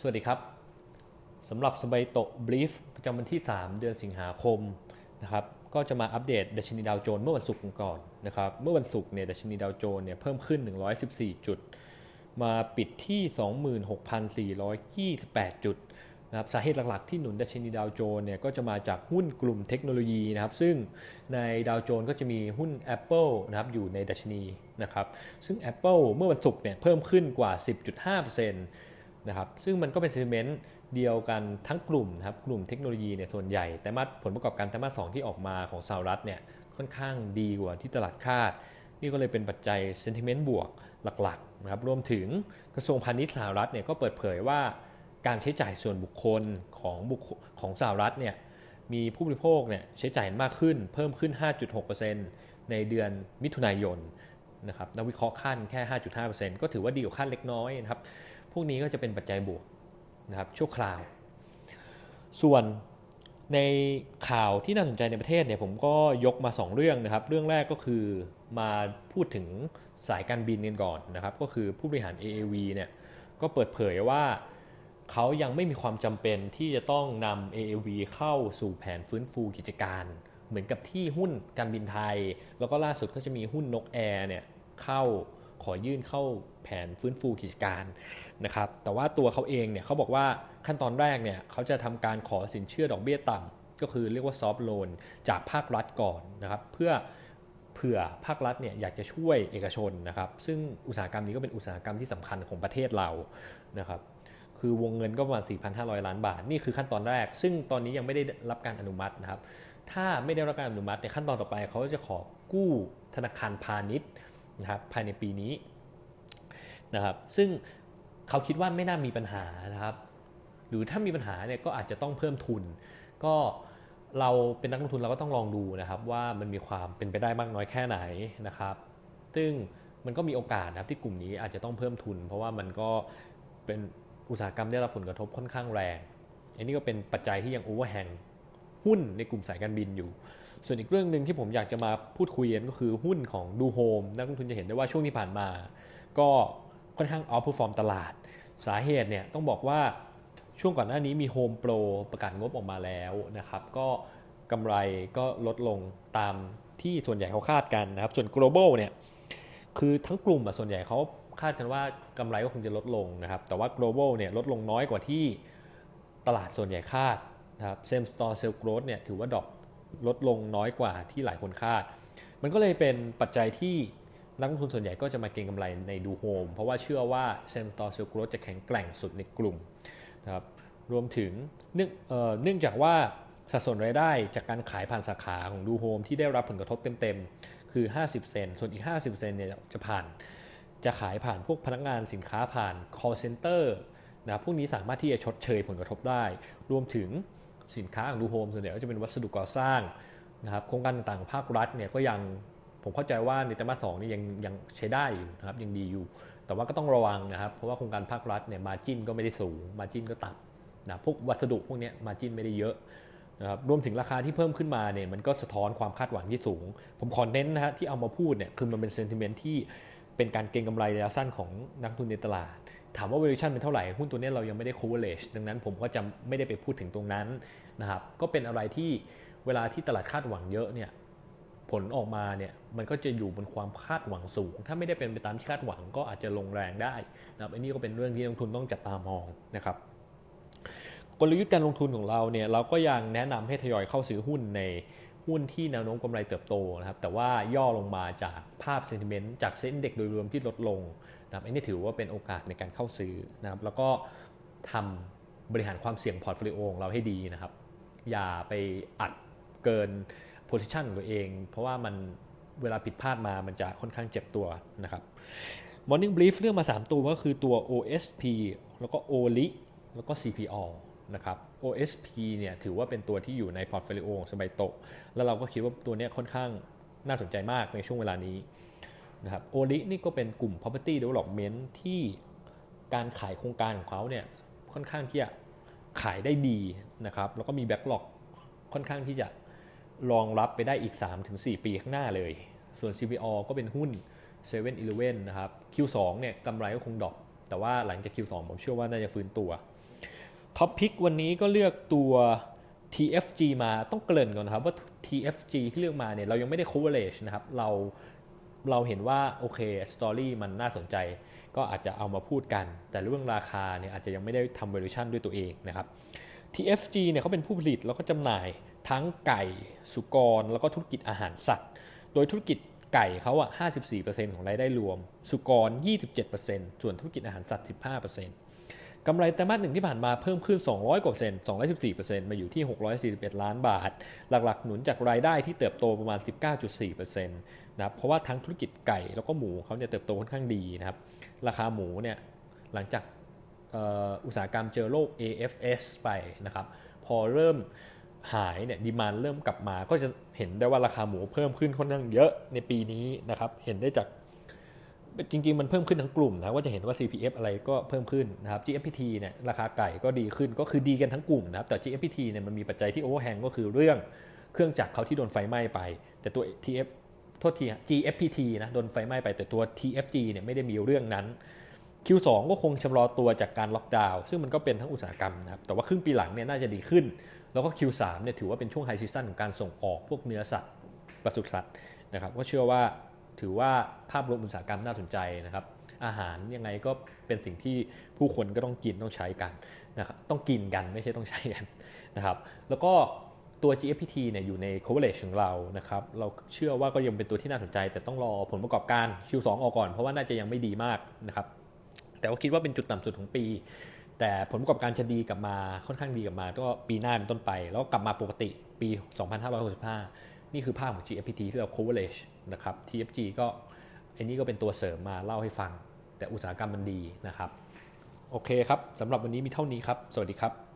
สวัสดีครับสำหรับสบายโตบลีฟประจำวันที่ 3 เดือนสิงหาคมนะครับก็จะมาอัปเดตดัชนีดาวโจนส์เมื่อวันศุกร์ก่อนนะครับเมื่อวันศุกร์เนี่ยดัชนีดาวโจนส์เนี่ยเพิ่มขึ้น 114 จุด มาปิดที่ 26,428 จุดนะครับสาเหตุหลักๆที่หนุนดัชนีดาวโจนส์เนี่ยก็จะมาจากหุ้นกลุ่มเทคโนโลยีนะครับซึ่งในดาวโจนส์ก็จะมีหุ้น Apple นะครับอยู่ในดัชนีนะครับซึ่ง Apple เมื่อวันศุกร์เนี่ยเพิ่มขึ้นกว่า 10.5% นะครับซึ่งมันก็เป็น sentiment เดียวกันทั้งกลุ่มนะครับกลุ่มเทคโนโลยีเนี่ยส่วนใหญ่ แต่มาผลประกอบการไตรมาสสองที่ออกมาของสหรัฐเนี่ยค่อนข้างดีกว่าที่ตลาดคาด นี่ก็เลยเป็นปัจจัย sentiment บวกหลักๆนะครับรวมถึงกระทรวงพาณิชย์สหรัฐเนี่ยก็เปิดเผยว่าการใช้จ่ายส่วนบุคคลของบุคของสหรัฐเนี่ยมีผู้บริโภคเนี่ยใช้จ่ายมากขึ้นเพิ่มขึ้น 5.6%ในเดือนมิถุนายนนะครับนักวิเคราะห์คาดแค่ 5.5%ก็ถือว่าดีกว่าคาดเล็กน้อยนะครับ พวกนี้ก็จะเป็นปัจจัยบวกนะครับชั่วคราว ส่วนในข่าวที่น่าสนใจในประเทศเนี่ยผมก็ยกมา 2 เรื่องนะครับ เรื่องแรกก็คือมาพูดถึงสายการบินกันก่อนนะครับ ก็คือผู้บริหาร AAV เนี่ยก็เปิดเผยว่าเขายังไม่มีความจำเป็นที่จะต้องนำ AAV เข้าสู่แผนฟื้นฟูกิจการ เหมือนกับที่หุ้นการบินไทย แล้วก็ล่าสุดก็จะมีหุ้นนกแอร์เนี่ยเข้าขอยื่นเข้า แผนฟื้นฟูกิจการนะครับแต่ว่าตัวเขาเองเนี่ยเขาบอกว่าขั้นตอนแรกเนี่ยเขาจะทำการขอสินเชื่อดอกเบี้ยต่ำก็คือเรียกว่าซอฟ t ์โลนจากภาครัฐก่อนนะครับเพื่อเผื่อภาครัฐเนี่ยอยากจะช่วยเอกชนนะครับซึ่งอุตสาหกรรมนี้ก็เป็นอุตสาหกรรมที่สำคัญของประเทศเรานะครับคือวงเงินก็ประมาณ 4,500 ล้านบาท นี่คือขั้นตอนแรก ซึ่งตอนนี้ยังไม่ได้รับการอนุมัตินะครับ ถ้าไม่ได้รับการอนุมัติในขั้นตอนต่อไปเขาจะขอกู้ธนาคารพาณิชย์นะครับภายในปีนี้ นะครับ ซึ่งเขาคิดว่าไม่น่ามีปัญหานะครับ หรือถ้ามีปัญหาเนี่ยก็อาจจะต้องเพิ่มทุน ก็เราเป็นนักลงทุนเราก็ต้องลองดูนะครับว่ามันมีความเป็นไปได้มากน้อยแค่ไหนนะครับ ซึ่งมันก็มีโอกาสนะครับที่กลุ่มนี้อาจจะต้องเพิ่มทุน เพราะว่ามันก็เป็นอุตสาหกรรมได้รับผลกระทบค่อนข้างแรง อันนี้ก็เป็นปัจจัยที่ยังโอเวอร์แฮงหุ้นในกลุ่มสายการบินอยู่ ส่วนอีกเรื่องหนึ่งที่ผมอยากจะมาพูดคุยกันก็คือหุ้นของดูโฮมนักลงทุนจะเห็นได้ว่าช่วงที่ผ่านมา ก็ ค่อนข้างออฟเพอร์ฟอร์มตลาด สาเหตุเนี่ยต้องบอกว่าช่วงก่อนหน้านี้มีโฮมโปรประกาศงบออกมาแล้วนะครับ ก็กำไรก็ลดลงตามที่ส่วนใหญ่เขาคาดกันนะครับ ส่วน global เนี่ยคือทั้งกลุ่มอะส่วนใหญ่เขาคาดกันว่ากำไรก็คงจะลดลงนะครับ แต่ว่า global เนี่ยลดลงน้อยกว่าที่ตลาดส่วนใหญ่คาดนะครับ same store sales growth เนี่ยถือว่าดรอปลดลงน้อยกว่าที่หลายคนคาด มันก็เลยเป็นปัจจัยที่ นักลงทุนส่วนใหญ่ก็จะมาเก็งกำไรในดูโฮมเพราะว่าเชื่อว่า same store sales growth จะแข็งแกร่งสุดในกลุ่มนะครับรวมถึงเนื่องจากว่าสัดส่วนรายได้จากการขายผ่านสาขาของดูโฮมที่ได้รับผลกระทบเต็มๆ คือ 50 เซนส่วนอีก 50 เซนเนี่ยจะผ่าน จะขายผ่านพวกพนักงานสินค้าผ่าน call center นะครับพวกนี้สามารถที่จะชดเชยผลกระทบได้ รวมถึงสินค้าของดูโฮมส่วนใหญ่ก็จะเป็นวัสดุก่อสร้างนะครับโครงการต่างๆภาครัฐเนี่ยก็ยัง ผมเข้าใจว่าในไตรมาสสองนี่ยังยังใช้ได้อยู่นะครับยังดีอยู่ แต่ว่าก็ต้องระวังนะครับ เพราะว่าโครงการภาครัฐเนี่ยมาจินก็ไม่ได้สูงมาจินก็ต่ำนะพวกวัสดุพวกนี้มาจินไม่ได้เยอะนะครับรวมถึงราคาที่เพิ่มขึ้นมาเนี่ยมันก็สะท้อนความคาดหวังที่สูง ผมขอเน้นนะฮะที่เอามาพูดเนี่ยคือมันเป็นเซนติเมนต์ที่เป็นการเก็งกำไรระยะสั้นของนักทุนในตลาด ถามว่า valuation เป็นเท่าไหร่ หุ้นตัวนี้เรายังไม่ได้ coverage ดังนั้นผมก็จะไม่ได้ไปพูดถึงตรงนั้นนะครับก็เป็นอะไรที่เวลาที่ตลาดคาดหวังเยอะเนี่ย ผลออกมาเนี่ยมันก็จะอยู่บนความคาดหวังสูง ถ้าไม่ได้เป็นไปตามที่คาดหวังก็อาจจะลงแรงได้นะครับอันนี้ก็เป็นเรื่องที่นักลงทุนต้องจับตามองนะครับกลยุทธ์การลงทุนของเราเนี่ยเราก็ยังแนะนำให้ทยอยเข้าซื้อหุ้นในหุ้นที่แนวโน้มกำไรเติบโตนะครับแต่ว่าย่อลงมาจากภาพเซนติเมนต์จากเซ็นเด็กโดยรวมที่ลดลงนะครับอันนี้ถือว่าเป็นโอกาสในการเข้าซื้อนะครับแล้วก็ทำบริหารความเสี่ยงพอร์ตโฟลิโอของเราให้ดีนะครับ อย่าไปอัดเกิน position ของตัวเอง เพราะว่ามันเวลาผิดพลาดมามันจะค่อนข้างเจ็บตัวนะครับ Morning Brief เรื่องมา 3 ตัวก็คือตัว OSP แล้วก็ OLI แล้วก็ CPO นะครับ OSP เนี่ยถือว่าเป็นตัวที่อยู่ในพอร์ตโฟลิโอของสบายโตะแล้วเราก็คิดว่าตัวนี้ค่อนข้างน่าสนใจมากในช่วงเวลานี้นะครับ OLI นี่ก็เป็นกลุ่ม property development ที่การขายโครงการของเขาเนี่ยค่อนข้างที่จะขายได้ดีนะครับ แล้วก็มี backlog ค่อนข้างที่จะ รองรับไปได้อีก 3-4 ปีข้างหน้าเลย ส่วน CPO ก็เป็นหุ้น7 e เ e ่ e นะครับ Q2 เนี่ยกำไรก็คงดรอปแต่ว่าหลังจาก Q2 ผมเชื่อว่าน่าจะฟื้นตัวท็อปพิกวันนี้ก็เลือกตัว TFG มาต้องเกริ่นก่อนนะครับว่า TFG ที่เลือกมาเนี่ยเรายังไม่ได้ coverage นะครับเราเราเห็นว่าโอเคสตอรี่มันน่าสนใจ ก็อาจจะเอามาพูดกัน แต่เรื่องราคาเนี่ยอาจจะยังไม่ได้ทำ valuation ด้วยตัวเองนะครับ TFG เนี่ยเขาเป็นผู้ผลิตแล้วก็จำหน่ายทั้งไก่สุกร แล้วก็ธุรกิจอาหารสัตว์ โดยธุรกิจไก่เขาอะ54%ของรายได้รวม สุกร 27%ส่วนธุรกิจอาหารสัตว์ 15%กำไรไตรมาสหนึ่งที่ผ่านมาเพิ่มขึ้น 200 กว่าเปอร์เซ็นต์214%มาอยู่ที่ 641 ล้านบาท หลักๆ หนุนจากรายได้ที่เติบโตประมาณ 19.4%นะครับ เพราะว่าทั้งธุรกิจไก่แล้วก็หมูเขาเนี่ยเติบโตค่อนข้างดีนะครับ ราคาหมูเนี่ยหลังจาก อุตสาหกรรมเจอโรค AFS ไปนะครับ พอเริ่มหายเนี่ยดีมานเริ่มกลับมา ก็จะเห็นได้ว่าราคาหมูเพิ่มขึ้นค่อนข้างเยอะในปีนี้นะครับ เห็นได้จากจริงๆ มันเพิ่มขึ้นทั้งกลุ่มนะว่าจะเห็นว่า CPF อะไรก็เพิ่มขึ้นนะครับ GFPT เนี่ยราคาไก่ก็ดีขึ้นก็คือดีกันทั้งกลุ่มนะครับแต่ GFPT เนี่ยมันมีปัจจัยที่ overhang ก็คือเรื่องเครื่องจักรเขาที่โดนไฟไหม้ไป แต่ตัว TF โทษที GFPT นะโดนไฟไหม้ไปแต่ตัว TFG เนี่ยไม่ได้มีเรื่องนั้น Q2 ก็คงชะลอตัวจากการล็อกดาวน์ซึ่งมันก็เป็นทั้งอุตสาหกรรมนะครับแต่ว่าครึ่งปีหลังเนี่ยน่าจะดีขึ้น แล้วก็ Q3 เนี่ยถือว่าเป็นช่วงไฮซีซันของการส่งออกพวกเนื้อสัตว์ปศุสัตว์นะครับก็เชื่อว่าถือว่าภาพรวมอุตสาหกรรมน่าสนใจนะครับอาหารยังไงก็เป็นสิ่งที่ผู้คนก็ต้องกินต้องใช้กันนะครับต้องกินกันไม่ใช่ต้องใช้กันนะครับแล้วก็ตัว GFPT เนี่ยอยู่ใน coverage ของเรานะครับ เราเชื่อว่าก็ยังเป็นตัวที่น่าสนใจ แต่ต้องรอผลประกอบการ Q2 ออกก่อน เพราะว่าน่าจะยังไม่ดีมากนะครับ แต่ว่าคิดว่าเป็นจุดต่ำสุดของปี แต่ผลประกอบการจะดีกลับมาค่อนข้างดีกลับมา ก็ปีหน้าเป็นต้นไป แล้วก็กลับมาปกติปี 2565 นี่คือภาพของ GFPT ที่เรา coverage นะครับ TFG ก็อันนี้ก็เป็นตัวเสริมมาเล่าให้ฟัง แต่อุตสาหกรรมมันดีนะครับ โอเคครับสำหรับวันนี้มีเท่านี้ครับ สวัสดีครับ